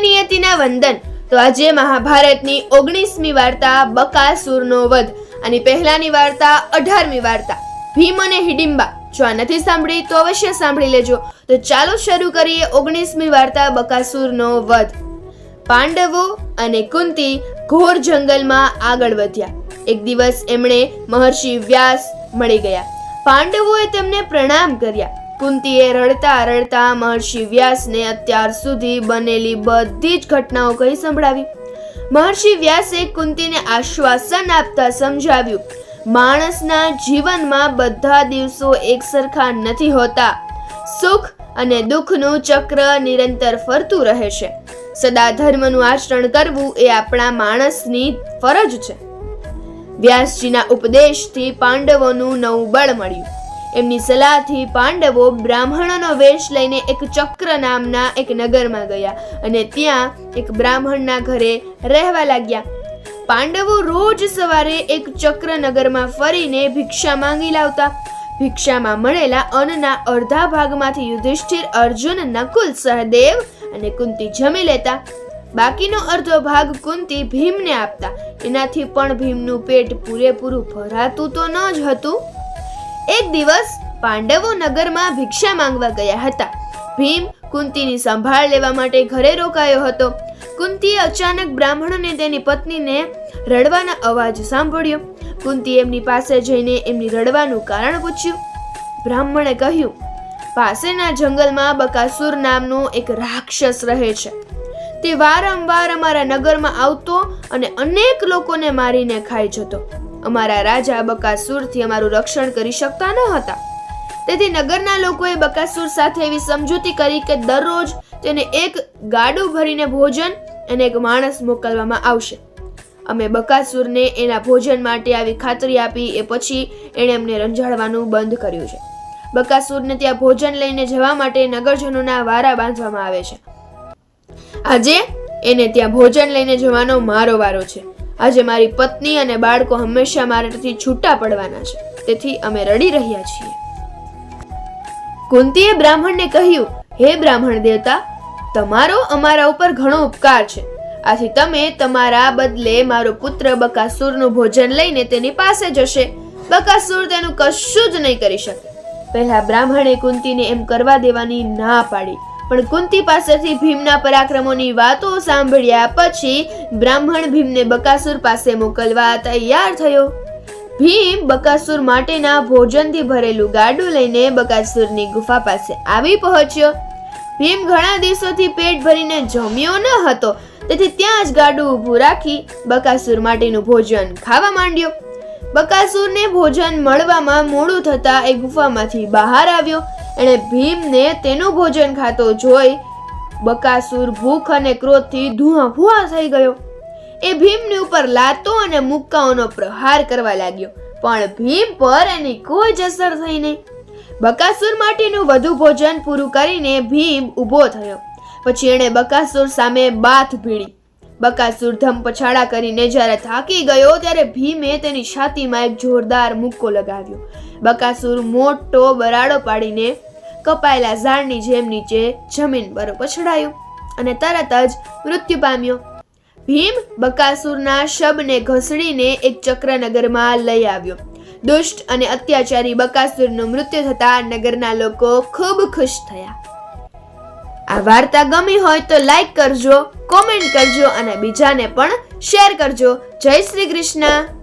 નિયતિના વંદન. તો આજે મહાભારતની ઓગણીસમી વાર્તા બકાસુરનો વધ અને પહેલાની વાર્તા અઢારમી વાર્તા. ભીમ અને હિડિંબા. જો આ નથી સાંભળી, તો અવશ્ય સાંભળી લેજો. તો ચાલો શરૂ કરીએ ઓગણીસમી વાર્તા બકાસુરનો વધ. પાંડવો અને કુંતી ઘોર જંગલમાં આગળ વધ્યા. એક દિવસ એમણે મહર્ષિ વ્યાસ મળી ગયા. પાંડવોએ તેમને પ્રણામ કર્યા. કુંતીએ રડતા રડતા મહર્ષિ વ્યાસને અત્યાર સુધી બનેલી બધી જ ઘટનાઓ કહી સંભળાવી. મહર્ષિ વ્યાસે કુંતીને આશ્વાસન આપતા સમજાવ્યું, માણસના જીવનમાં બધા દિવસો એક સરખા નથી હોતા. સુખ અને દુઃખનું ચક્ર નિરંતર ફરતું રહે છે. સદા ધર્મનું આચરણ કરવું એ આપણા માણસની ફરજ છે. વ્યાસજીના ઉપદેશથી પાંડવોનું નવું બળ મળ્યું. એમની સલાહથી પાંડવો બ્રાહ્મણોનો વેશ લઈને એક ચક્ર નામના એક નગરમાં ગયા અને ત્યાં એક બ્રાહ્મણના ઘરે રહેવા લાગ્યા. પાંડવો રોજ સવારે એક ચક્ર નગરમાં ફરીને ભિક્ષા માંગી લાવતા. ભિક્ષામાં મળેલા અન્નના અડધા ભાગમાંથી યુધિષ્ઠિર અર્જુન, નકુલ, સહદેવ અને કુંતી જમી લેતા. બાકીનો અડધો ભાગ કુંતી ભીમને આપતા. એનાથી પણ ભીમનું પેટ પૂરેપૂરું ભરાતું તો ન જ હતું. એક દિવસ પાંડવો નગરમાં ભિક્ષા માંગવા ગયા હતા. ભીમ કુંતીની સંભાળ લેવા માટે ઘરે રોકાયો હતો. કુંતીએ અચાનક બ્રાહ્મણને તેની પત્નીને રડવાના અવાજ સાંભળ્યો. કુંતી એમની પાસે જઈને એમની રડવાનું કારણ પૂછ્યું. બ્રાહ્મણે કહ્યું, પાસેના જંગલમાં બકાસુર નામનો એક રાક્ષસ રહે છે. તે વારંવાર અમારા નગરમાં આવતો અને અનેક લોકોને મારીને ખાઈ જતો. અમારા રાજા બકાસુરથી અમારું રક્ષણ કરી શકતા ન હતા. તેથી નગરના લોકોએ બકાસુર સાથે એવી સમજૂતી કરી કે દરરોજ તેને એક ગાડું ભરીને ભોજન અને એક માણસ મોકલવામાં આવશે. અમે બકાસુરને એના ભોજન માટે આવી ખાતરી આપી એ પછી એણે અમને રંજાડવાનું બંધ કર્યું છે. બકાસુરને ત્યાં ભોજન લઈને જવા માટે નગરજનોના વારા બાંધવામાં આવે છે. આજે એને ત્યાં ભોજન લઈને જવાનો મારો વારો છે. આજે મારી પત્ની અને બાળકો હંમેશા મારાથી છૂટા પડવાના છે. તેથી અમે રડી રહ્યા છીએ. કુંતીએ બ્રાહ્મણને કહ્યું, હે બ્રાહ્મણ દેવતા, તમારો અમારા ઉપર ઘણો ઉપકાર છે. આથી તમે તમારા બદલે મારો પુત્ર બકાસુરનું ભોજન લઈને તેની પાસે જશે. બકાસુર તેનું કશું જ નહીં કરી શકે. પહેલા બ્રાહ્મણે કુંતીને એમ કરવા દેવાની ના પાડી. પણ કુંતી પાસેથી ભીમના પરાક્રમોની વાતો સાંભળ્યા પછી બ્રાહ્મણ ભીમને બકાસુર પાસે મોકલવા તૈયાર થયો. ભીમ બકાસુર માટેના ભોજનથી ભરેલું ગાડું લઈને બકાસુરની ગુફા પાસે આવી પહોંચ્યો. ભીમ ઘણા દિવસોથી પેટ ભરીને જમ્યો ન હતો, તેથી ત્યાં જ ગાડું ઊભું રાખી બકાસુર માટેનું ભોજન ખાવા માંડ્યો. બકાસુરને ભોજન મળવામાં મોડું થતા એ ગુફામાંથી બહાર આવ્યો. એણે ભીમને તેનું ભોજન ખાતો જોઈ બકાસુર ભૂખ અને ક્રોધથી ધુઆ ભુઆ થઈ ગયો. એ ભીમની ઉપર લાતો અને મુક્કાઓનો પ્રહાર કરવા લાગ્યો, પણ ભીમ પર એની કોઈ જ અસર થઈ નહીં. બકાસુર માટેનું વધુ ભોજન પૂરું કરીને ભીમ ઊભો થયો. પછી એણે બકાસુર સામે બાથ ભીડી. બકાસુર ધમ પછાડા કરીને જ્યારે થાકી ગયો ત્યારે ભીમે તેની છાતીમાં એક જોરદાર મુક્કો લગાવ્યો. બકાસુર મોટો બરાડો પાડીને કપાયેલા ઝાડની જેમ નીચે જમીન પર પછડાયું અને તરત જ મૃત્યુ પામ્યો. ભીમ બકાસુરના શબને ઘસડીને એક ચક્રનગરમાં લઈ આવ્યો. દુષ્ટ અને અત્યાચારી બકાસુરનું મૃત્યુ થતા નગરના લોકો ખૂબ ખુશ થયા. આ વાર્તા ગમી હોય તો લાઈક કરજો, કોમેન્ટ કરજો અને બીજાને પણ શેર કરજો. જય શ્રી કૃષ્ણ.